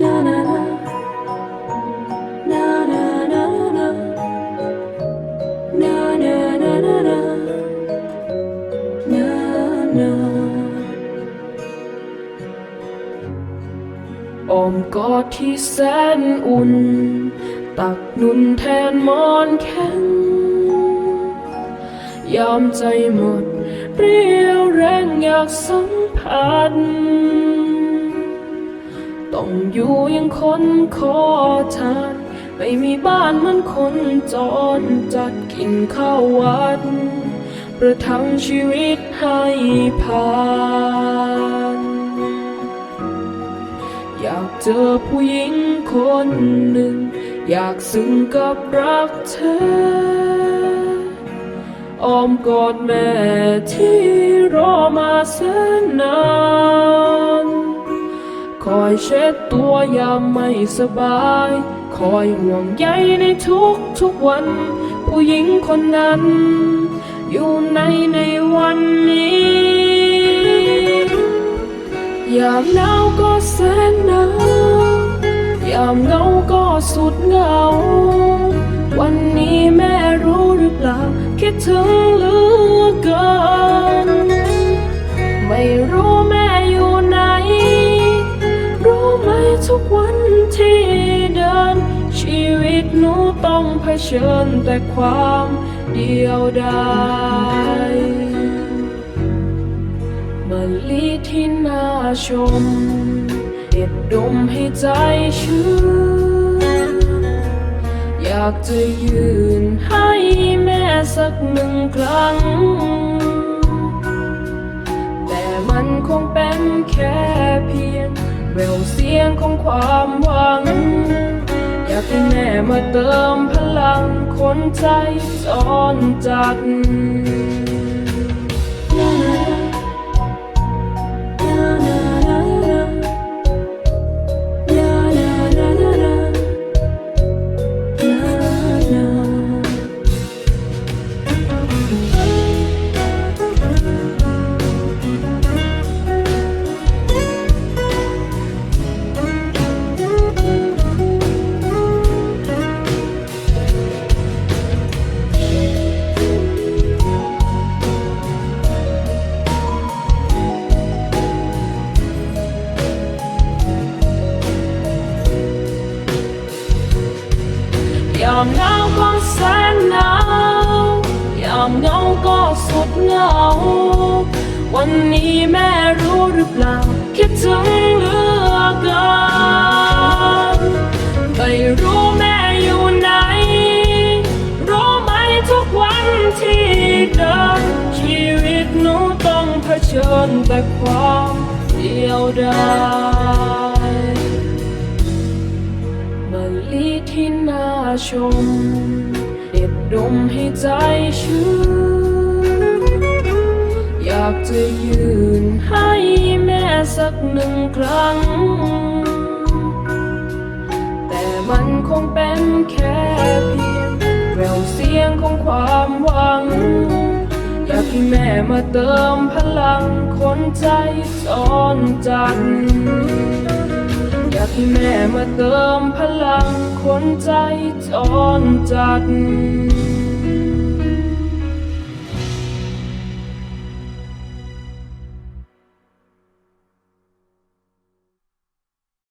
อ้อมกอดที่แสนอุ่น ตักนุนแทนมอนแข็งยอมใจหมด เรียวแรงอยากสัมผัส ต้องอยู่ยังคนขอทาน ไม่มีบ้านเหมือนคนจรจัดกินข้าววัดประทังชีวิตให้ผ่าน อยากเจอผู้หญิงคนหนึ่ง อยากซึ้งกับรักเธอ อ้อมกอดแม่ที่รอมาแสนนาน อยเช็ดตัวยามไม่สบาย คอยห่วงใยในทุกทุกๆวัน ผู้หญิงคนนั้น อยู่ในในวันนี้ ยามหนาวก็แสนหนาวยามเหงาก็สุดเหงา วันนี้แม่รู้หรือเปล่า คิดถึงเหลือเกิน กวันที่เดิน ชีวิตหนูต้องเผชิญแต่ความเดียวดายมะลิที่น่าชม เด็ดดมให้ใจชื้นอยากจะยืนให้แม่สักหนึ่งครั้ง แต่มันคงเป็นแค่ ววเสียงของความหวัง อยากให้แม่มาเติมพลังคนใจจอนจัดามหนาวก็แสนหนาวยามเหงาก็สุดเหงา วันนี้แม่รู้หรือเปล่า คิดถึงเหลือเกินไม่รู้แม่อยู่ไหน รู้ไหมทุกวันที่เดินชีวิตหนูต้องเผชิญแต่ความเดียวดายมะลิที่นา ชม เด็ดดมให้ใจชื้นอยากจะยืนให้แม่สักหนึ่งครั้ง แต่มันคงเป็นแค่เพียงแววเสียงของความหวัง อยากให้แม่มาเติมพลังคนใจจอนจัดอยากให้แม่มาเติมพลังคนใจ จอนจัด